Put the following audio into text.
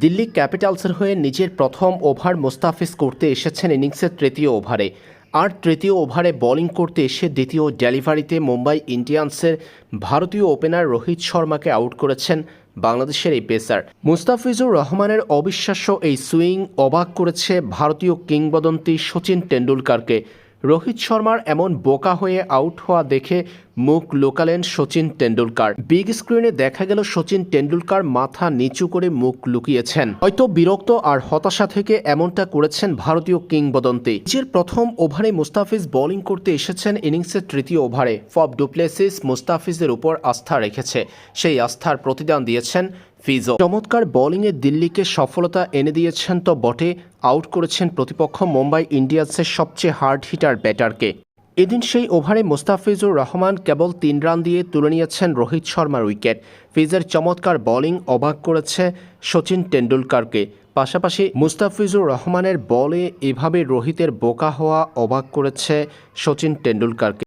দিল্লি ক্যাপিটালসের হয়ে নিজের প্রথম ওভার মোস্তাফিজ করতে এসেছেন ইনিংসের তৃতীয় ওভারে। আর তৃতীয় ওভারে বোলিং করতে এসে দ্বিতীয় ডেলিভারিতে মুম্বাই ইন্ডিয়ান্সের ভারতীয় ওপেনার রোহিত শর্মাকে আউট করেছেন বাংলাদেশের এই পেসার। মুস্তাফিজুর রহমানের অবিশ্বাস্য এই সুইং অবাক করেছে ভারতীয় কিংবদন্তি সচিন টেন্ডুলকারকে রোহিত শর্মার এমন বোকা হয়ে আউট হওয়া দেখে মুখ লোকালেন সচিন টেন্ডুলকার বিগ স্ক্রিনে দেখা গেল সচিন টেন্ডুলকার মাথা নিচু করে মুখ লুকিয়েছেন। হয়তো বিরক্ত আর হতাশা থেকে এমনটা করেছেন ভারতীয় কিংবদন্তি। নিজের প্রথম ওভারে মুস্তাফিজ বোলিং করতে এসেছেন ইনিংসের তৃতীয় ওভারে। ফব ডুপ্লেসিস মুস্তাফিজের উপর আস্থা রেখেছে। সেই আস্থার প্রতিদান দিয়েছেন ফিজো চমৎকার বোলিংয়ে দিল্লিকে সফলতা এনে দিয়েছেন তো বটে, আউট করেছেন প্রতিপক্ষ মুম্বাই ইন্ডিয়ান্সের সবচেয়ে হার্ড হিটার ব্যাটারকে। এদিন সেই ওভারে মুস্তাফিজুর রহমান কেবল তিন রান দিয়ে তুলে নিয়েছেন রোহিত শর্মার উইকেট। ফিজের চমৎকার বোলিং অবাক করেছে সচিন টেন্ডুলকারকে পাশাপাশি মুস্তাফিজুর রহমানের বলে এভাবে রোহিতের বোকা হওয়া অবাক করেছে সচিন টেন্ডুলকারকে